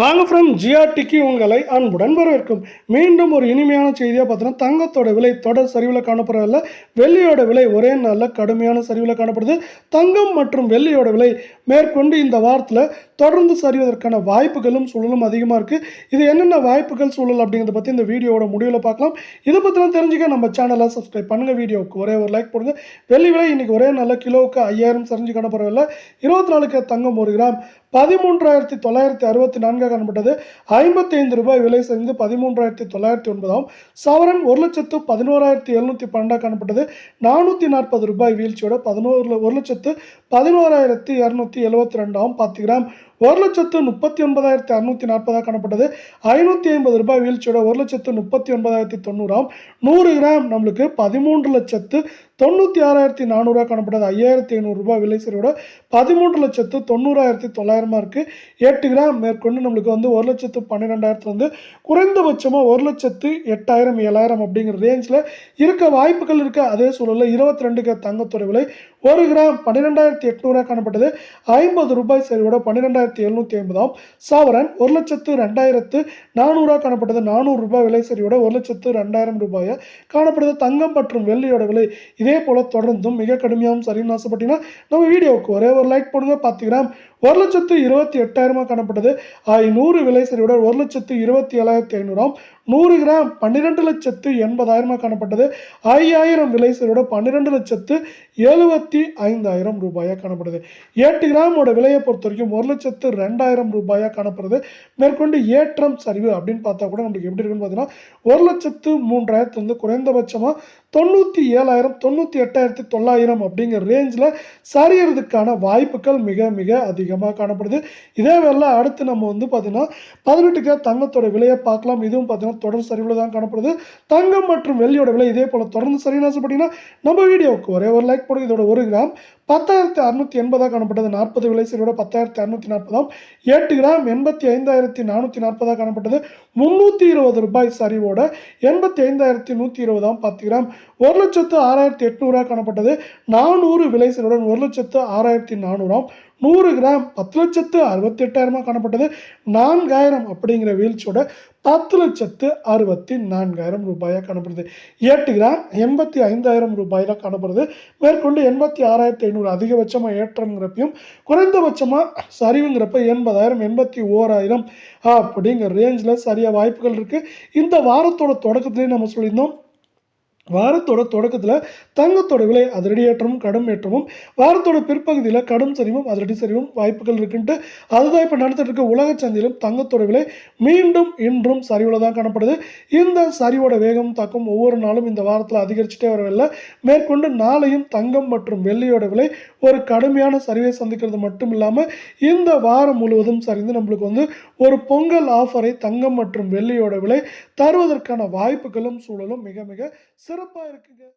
வாங்க ஃப்ரெண்ட் ஜிஆர்டிக்கு உங்களை அன்புடன் வரவேற்கும். மீண்டும் ஒரு இனிமையான செய்தியாக பார்த்தோன்னா தங்கத்தோட விலை தொடர் சரிவில் காணப்படவில்லை வெள்ளியோட விலை ஒரே நாளில் கடுமையான சரிவில் காணப்படுது. தங்கம் மற்றும் வெள்ளியோட விலை மேற்கொண்டு இந்த வாரத்தில் தொடர்ந்து சரிவதற்கான வாய்ப்புகளும் சூழலும் அதிகமாக இருக்குது இது என்னென்ன வாய்ப்புகள் சூழல் அப்படிங்கிறத பற்றி இந்த வீடியோவோட முடிவில் பார்க்கலாம். இதை பற்றிலாம் தெரிஞ்சுக்க நம்ம சேனலை சப்ஸ்கிரைப் பண்ணுங்கள் வீடியோவுக்கு ஒரே ஒரு லைக் போடுங்க. வெள்ளி விலை இன்றைக்கி ஒரே நாளில் கிலோவுக்கு ஐயாயிரம் சரிஞ்சு காணப்படவில்லை இருபத்தி நாலுக்கு தங்கம் ஒரு கிராம் பதிமூன்றாயிரத்தி தொள்ளாயிரத்தி அறுபத்தி நான்காக காணப்பட்டது. ஐம்பத்தி ஐந்து ரூபாய் விலை சரிந்து பதிமூன்றாயிரத்தி தொள்ளாயிரத்தி ஒன்பதாம். சவரன் ஒரு லட்சத்து பதினோராயிரத்தி எழுநூற்றி பன்னெண்டாக காணப்பட்டது. நானூற்றி நாற்பது ரூபாய் வீழ்ச்சியோட பதினோரு ஒரு லட்சத்து பதினோராயிரத்தி இரநூத்தி எழுபத்தி ரெண்டாம் பத்து கிராம் ஒரு லட்சத்து முப்பத்தி ஒன்பதாயிரத்தி அறுநூத்தி நாற்பதாக காணப்பட்டது. ஐநூற்றி ஐம்பது ரூபாய் வீழ்ச்சியோட ஒரு லட்சத்து முப்பத்தி ஒன்பதாயிரத்தி தொண்ணூறாம். நூறு கிராம் நம்மளுக்கு பதிமூன்று லட்சத்து தொண்ணூற்றி ஆறாயிரத்தி நானூறுரூவா காணப்பட்டது. ஐயாயிரத்தி ஐநூறுரூபா விலை சரியோட பதிமூன்று லட்சத்து தொண்ணூறாயிரத்தி தொள்ளாயிரமா இருக்குது எட்டு கிராம் மேற்கொண்டு நம்மளுக்கு வந்து ஒரு லட்சத்து பன்னிரெண்டாயிரத்துலேருந்து குறைந்தபட்சமாக ஒரு லட்சத்து எட்டாயிரம் ஏழாயிரம் அப்படிங்கிற ரேஞ்சில் இருக்க வாய்ப்புகள் இருக்க. அதே சூழலில் இருபத்தி ரெண்டுக்கு தங்கத்தோட விலை ஒரு கிராம் பன்னிரெண்டாயிரத்தி எட்நூறாக காணப்பட்டது. ஐம்பது ரூபாய் சரிவோட பன்னிரெண்டாயிரத்தி எழுநூற்றி ஐம்பதாம் சாவரன் ஒரு லட்சத்து ரெண்டாயிரத்து நானூறாக காணப்பட்டது. நானூறு ரூபாய் விலை சரிவோட ஒரு லட்சத்து ரெண்டாயிரம் ரூபாயை காணப்படுது. தங்கம் மற்றும் வெள்ளியோட விலை இதே போல் தொடர்ந்தும் மிக கடுமையாகவும் சரின்னு ஆசைப்பட்டீங்கன்னா நம்ம வீடியோவுக்கு ஒரே ஒரு லைக் போடுங்க. பத்து கிராம் ஒரு லட்சத்து இருபத்தி எட்டாயிரமாக காணப்பட்டது. ஐநூறு விலை சரியோட ஒரு லட்சத்து இருபத்தி ஏழாயிரத்தி ஐநூறாம் நூறு கிராம் பன்னிரெண்டு லட்சத்து எண்பதாயிரமாக காணப்பட்டது. ஐயாயிரம் விலை சரியோட பன்னிரெண்டு லட்சத்து எழுபத்தி ஐந்தாயிரம் ரூபாயாக காணப்படுது. எட்டு கிராமோட விலையை பொறுத்த வரைக்கும் ஒரு லட்சத்து ரெண்டாயிரம் ரூபாயாக காணப்படுது. மேற்கொண்டு ஏற்றம் சரிவு அப்படின்னு பார்த்தா கூட நம்மளுக்கு எப்படி இருக்குன்னு பார்த்தீங்கன்னா ஒரு லட்சத்து மூன்றாயிரத்து வந்து குறைந்தபட்சமாக தொண்ணூற்றி ஏழாயிரம் தொண்ணூற்றி எட்டாயிரத்தி தொள்ளாயிரம் அப்படிங்கிற ரேஞ்சில் சரியறதுக்கான வாய்ப்புகள் மிக மிக அதிகமாக காணப்படுது. இதே வேலை அடுத்து நம்ம வந்து பார்த்திங்கன்னா பதினெட்டு கிராம் தங்கத்தோட விலையை பார்க்கலாம். இதுவும் பார்த்தீங்கன்னா தொடர் சரிவில் தான் காணப்படுது. தங்கம் மற்றும் வெள்ளியோட விலை இதே போல் தொடர்ந்து சரின்னு ஆசைப்பட்டீங்கன்னா நம்ம வீடியோவுக்கு ஒரே ஒரு லைக் போடுங்க. இதோட ஒரு கிராம் பத்தாயிரத்தி அறுநூற்றி எண்பதாக காணப்பட்டது. நாற்பது விலை சரியோட பத்தாயிரத்தி அறுநூற்றி நாற்பதாம் எட்டு கிராம் எண்பத்தி ஐந்தாயிரத்தி நானூற்றி நாற்பதாக காணப்பட்டது. முந்நூற்றி இருபது ரூபாய் சரிவோட எண்பத்தி ஐந்தாயிரத்தி நூற்றி இருபதாம் பத்து கிராம் ஒரு லட்சத்து ஆறாயிரத்தி எட்நூறாக காணப்பட்டது. நானூறு விளைச்சலுடன் ஒரு லட்சத்து ஆறாயிரத்தி நானூறாம். நூறு கிராம் பத்து லட்சத்து அறுபத்தி எட்டாயிரமாக காணப்பட்டது. நான்காயிரம் அப்படிங்கிற வீழ்ச்சியோட பத்து லட்சத்து அறுபத்தி நான்காயிரம் ரூபாயாக காணப்படுது. எட்டு கிராம் எண்பத்தி ஐந்தாயிரம் ரூபாயில் காணப்படுது. மேற்கொண்டு எண்பத்தி ஆறாயிரத்தி ஐநூறு அதிகபட்சமாக ஏற்றங்கிறப்பையும் குறைந்தபட்சமாக சரிவுங்கிறப்ப எண்பதாயிரம் எண்பத்தி ஓராயிரம் அப்படிங்கிற ரேஞ்சில் சரியாக வாய்ப்புகள் இருக்குது இந்த வாரத்தோட தொடக்கத்துலேயும் நம்ம சொல்லியிருந்தோம். வாரத்தோட தொடக்கத்தில் தங்கத்தோட விலை அதிரடியேற்றமும் கடும் ஏற்றமும். வாரத்தோட பிற்பகுதியில் கடும் சரிவும் அதிரடி சரிவும் வாய்ப்புகள் இருக்குன்ட்டு. அதுதான் இப்போ நடந்துட்டு இருக்க உலக சந்தையிலும் தங்கத்தோட விலை மீண்டும் இன்றும் சரிவில் தான் காணப்படுது. இந்த சரிவோட வேகம் தாக்கம் ஒவ்வொரு நாளும் இந்த வாரத்தில் அதிகரிச்சுட்டே வரவில்லை. மேற்கொண்டு நாளையும் தங்கம் மற்றும் வெள்ளியோட விலை ஒரு கடுமையான சரிவை சந்திக்கிறது மட்டும் இல்லாமல் இந்த வாரம் முழுவதும் சரிந்து நம்மளுக்கு வந்து ஒரு பொங்கல் ஆஃபரை தங்கம் மற்றும் வெள்ளியோட விலை தருவதற்கான வாய்ப்புகளும் சூழலும் மிக மிக சிறப்பாக இருக்குங்க.